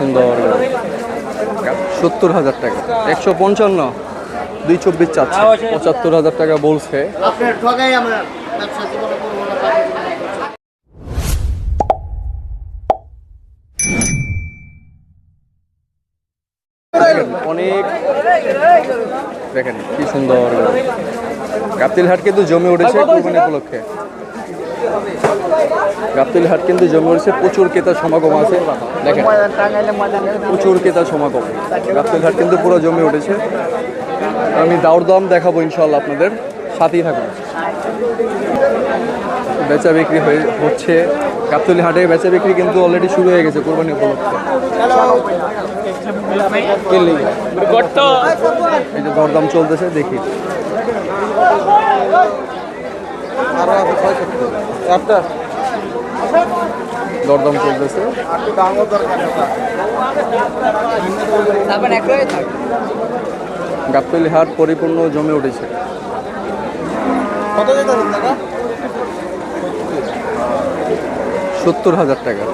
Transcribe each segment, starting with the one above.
সুন্দর। সত্তর হাজার টাকা। একশো পঞ্চান্ন। দুই চব্বিশ চাচ্ছে। পঁচাত্তর হাজার টাকা বলছে। অনেক দেখেন কি সুন্দর। গাবতিল হাট কিন্তু জমে উঠেছে কোরবানি উপলক্ষে। গাবতিল হাট কিন্তু জমে উঠেছে প্রচুর ক্রেতার সমাগম আছে। দেখেন, প্রচুর ক্রেতার সমাগম। গাবতিল হাট কিন্তু পুরো জমে উঠেছে। আমি দাউর দাম দেখাবো ইনশাল্লাহ আপনাদের। সাথেই থাকুন। বেচা বিক্রি হয়ে, হচ্ছে। গাবতলি হাটে বেচা বিক্রি কিন্তু অলরেডি শুরু হয়ে গেছে কোরবানি উপলক্ষে? এই যে দরদাম চলতেছে, দেখি। দরদাম চলতেছে। গাবতলি হাট পরিপূর্ণ জমে উঠেছে। সত্তর হাজার টাকা।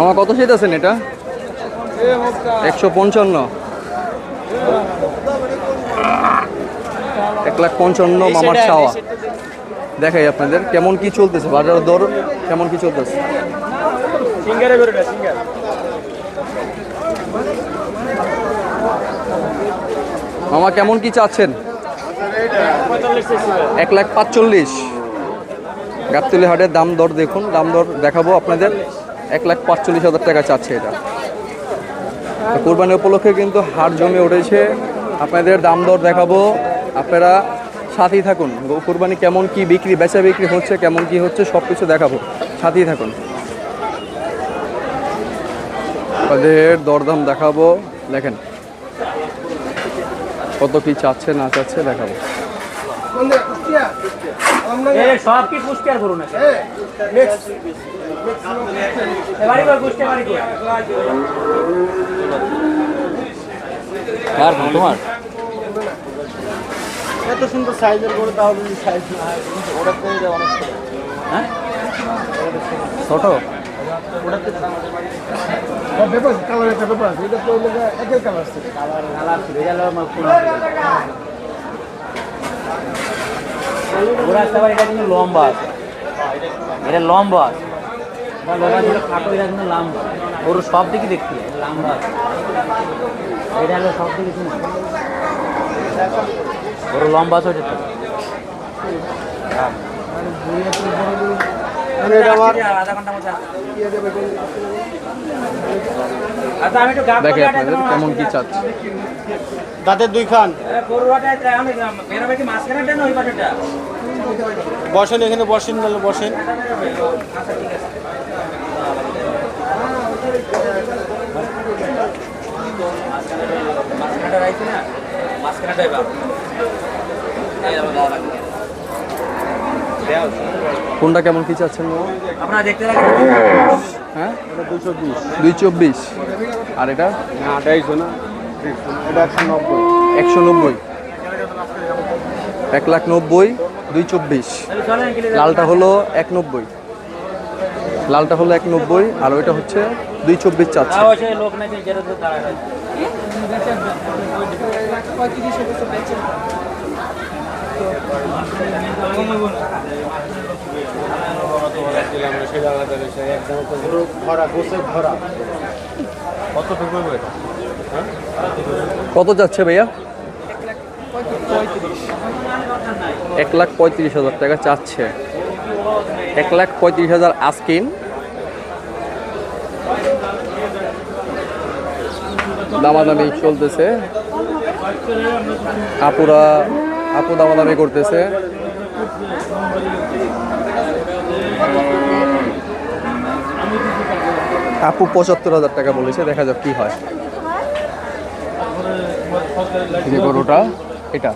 আমার কত সেট আছেন এটা? একশো পঞ্চান্ন। এক লাখ পঞ্চান্ন মামার চাওয়া। দেখাই আপনাদের কেমন কি চলতেছে বাজারের দর কেমন কি চলতেছে? মামা কেমন কি চাচ্ছেন? এক লাখ পাঁচচল্লিশ। গাবতলি হাটের দাম দর দেখুন দাম দর দেখাবো আপনাদের। এক লাখ পাঁচচল্লিশ হাজার টাকা চাচ্ছে এটা। কোরবানি উপলক্ষে কিন্তু হাট জমে উঠেছে। আপনাদের দাম দর দেখাবো। আপনারা সাথেই থাকুন। কোরবানি কেমন কি বিক্রি, বেচা বিক্রি হচ্ছে, কেমন কি হচ্ছে সব কিছু দেখাবো। সাথেই থাকুন। আপনাদের দরদাম দেখাবো। দেখেন। কত কি চাচ্ছে, না চাচ্ছে, দেখাবো। সব কার তোমার? এত সুন্দর সাইজের করে তাহলে সাইজ না হয় ওটা পেয়ে যাবে অনেক ছোট। ছোট ব্যাপার আছে, কালার একটা ব্যাপার আছে। এটা তো হলো গিয়ে একের কালার আছে। ওরা একটা এটা কিন্তু লম্বা আছে। এটা লম্বা আছে। লম্বা খাটো এটা কিন্তু লম্বা। ওর সব দিকে দেখতে লম্বা আছে। এটা হলো সব দিকে শুনে ওর লম্বা আছে ওটা আচ্ছা দেখে আপনাদের কেমন কি চাচ্ছে। দাঁতের দুই খান। বসেন এখানে বসেন বসেন। মাঝখানেটা না মাঝখানেটাই কোনটা কেমন কি চাচ্ছেন? আপনারা দেখতে হ্যাঁ? দুই চব্বিশ। আর এটা? আড়াইশো না এটা একশো নব্বই। একশো নব্বই। এক লাখ নব্বই দুই চব্বিশ। লালটা হলো এক নব্বই। লালটা হলো এক নব্বই আর ওইটা হচ্ছে দুই চব্বিশ চাচ্ছে। কত কত যাচ্ছে ভাইয়া? এক লাখ পঁয়ত্রিশ হাজার টাকা চাচ্ছে। এক লাখ পঁয়ত্রিশ হাজার আস্কিন। দামাদামি চলতেছে। আপুরা, আপু দামাদামি করতেছে। আপু পঁচাত্তর হাজার টাকা বলেছে, দেখা যাক কি হয়। গরুটা, এটা।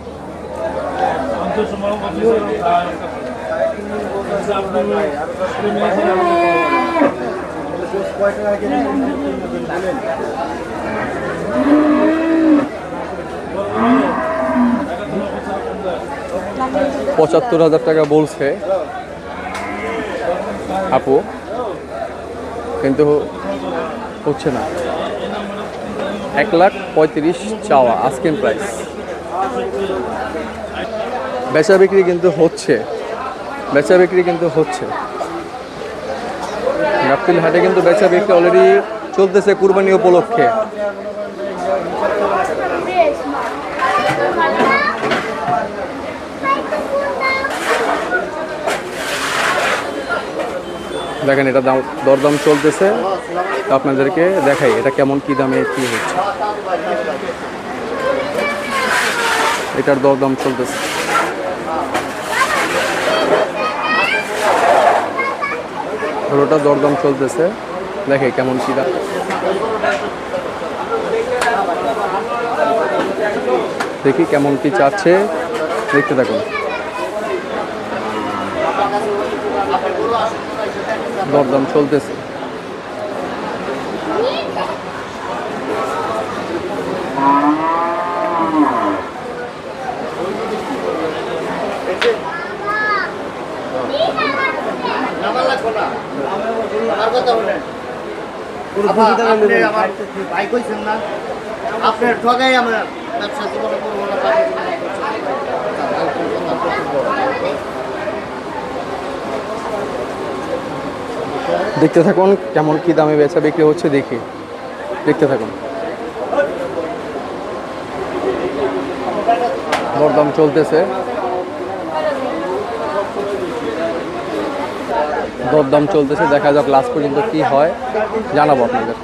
পঁচাত্তর হাজার টাকা বলছে। আপু, কিন্তু হচ্ছে না। এক লাখ পঁয়ত্রিশ চাওয়া আস্কিং প্রাইস বেচা বিক্রি কিন্তু হচ্ছে। বেচা বিক্রি কিন্তু হচ্ছে। গাবতলি হাটে কিন্তু বেচা বিক্রি অলরেডি চলতেছে কুরবানি উপলক্ষে। দেখেন এটা দাম দরদাম চলতেছে। আপনাদেরকে দেখাই এটা কেমন, কি দামে কি হচ্ছে। এটার দরদাম চলতেছে। ওটা দরদাম চলতেছে। দেখে কেমন কি দাম। দেখি কেমন কি চাচ্ছে। দেখতে থাকুন। দরদাম চলতেছে। আপনার ঠগাই আমরা ব্যবসা জীবনে করব না দেখতে থাকুন কেমন কি দামে বেচা বিক্রি হচ্ছে, দেখি। দেখতে থাকুন। দরদাম চলতেছে। দরদাম চলতেছে, দেখা যাক লাস্ট পর্যন্ত কি হয়। জানাব আপনাদের।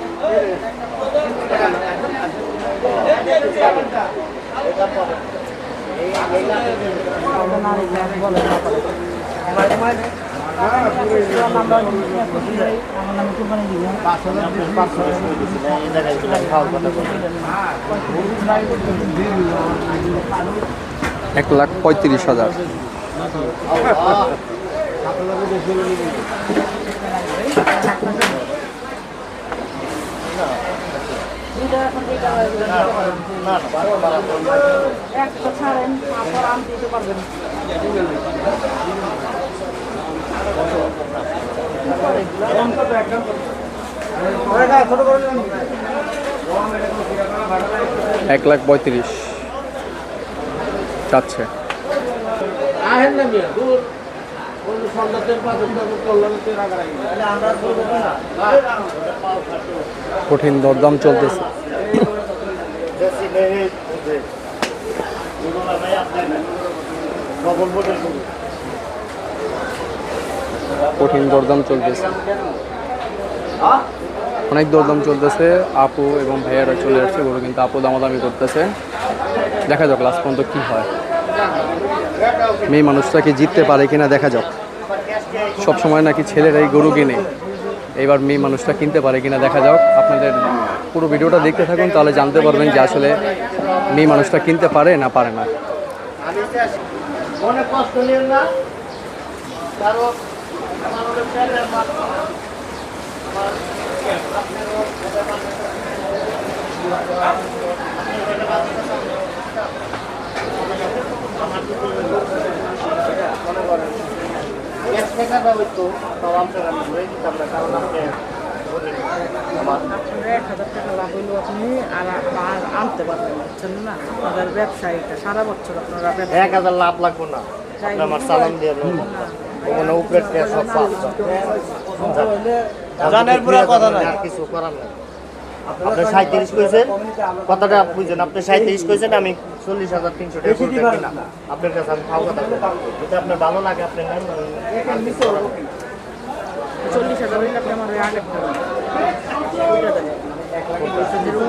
এক লাখ পঁয়ত্রিশ হাজার। ছাড়েন এক লাখ পঁয়ত্রিশ। চাচ্ছে আহেন না মিয়া দূর কোন সন্ধ্যাতের পাঁচ কল্যাণের আগাড়াই আমরা করব না কঠিন দরদাম চলতেছে দেশি নেই ডবল বোর্ডের কঠিন দরদাম চলতেছে। অনেক দরদাম চলতেছে, আপু এবং ভাইয়ারা চলে আসছে গরু কিন্তু আপু দামাদামি করতেছে। দেখা যাক লাস্ট পর্যন্ত কী হয়। মেয়ে মানুষটা কি জিততে পারে কিনা দেখা যাক। সব সময় নাকি ছেলেরাই গরু কিনে। এবার মেয়ে মানুষটা কিনতে পারে কিনা দেখা যাক। আপনাদের পুরো ভিডিওটা দেখতে থাকুন, তাহলে জানতে পারবেন যে আসলে মেয়ে মানুষটা কিনতে পারে না পারে না। অনেক কষ্ট না। আপনার আমি ধরে দিতাম না কারণ আপনি বললেন, আমার আপনার এক হাজার টাকা লাভ হইলেও আপনি আর আনতে পারবেন বুঝছেন না। আপনাদের ব্যবসা এটা সারা বছর আপনারা এক হাজার লাভ লাগবো না। আমার সালাম দিয়ে ওখানে উপরের সব পাঁচ জানের পুরো কথা নাই। আর কিছু করার নাই। আপনি সাঁত্রিশ কইছেন? কথাটা বুঝছেন আপনি সাঁত্রিশ কইছেন আমি চল্লিশ হাজার তিনশো টাকা না। আপনার কাছে আমি খাওয়া কথা বলি। যদি আপনার ভালো লাগে আপনি নেন চল্লিশ হাজার হইলে আপনি আমার ওই আগেরটা দেন। ওইটা দেন যেরকম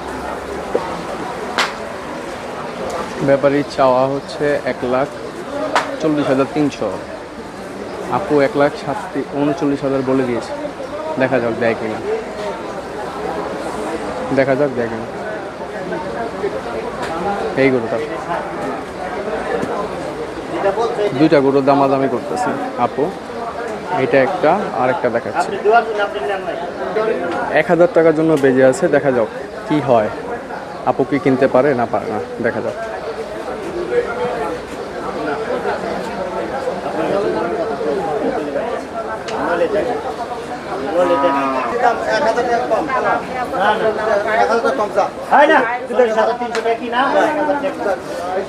ব্যাপারীর চাওয়া হচ্ছে এক লাখ চল্লিশ হাজার তিনশো। আপু এক লাখ সাতটি, উনচল্লিশ হাজার বলে দিয়েছে। দেখা যাক দেয় কিনা। দেখা যাক দেয় কিনা। এই গরুটা। দুইটা গরুর দামাদামি করতেছি আপু। এটা একটা আর একটা দেখাচ্ছি। এক হাজার টাকার জন্য বেজে আছে, দেখা যাক কি হয়। আপু কি কিনতে পারে না পারে না, দেখা যাক নলে দেন নলে দেন হয় না চল্লিশ হাজার তিনশো টাকা কি না এক হাজার টাকা এক লাখ চল্লিশ হাজার আমার ভাই আমার এই দামে দিলে আমি খুশি। আর না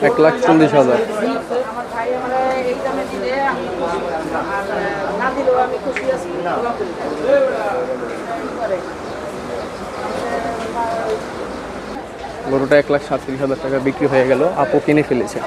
দিলেও লাখ চল্লিশ হাজার। গরুটা এক লাখ সাতত্রিশ হাজার টাকা বিক্রি হয়ে গেল। আপু কিনে ফেলেছে।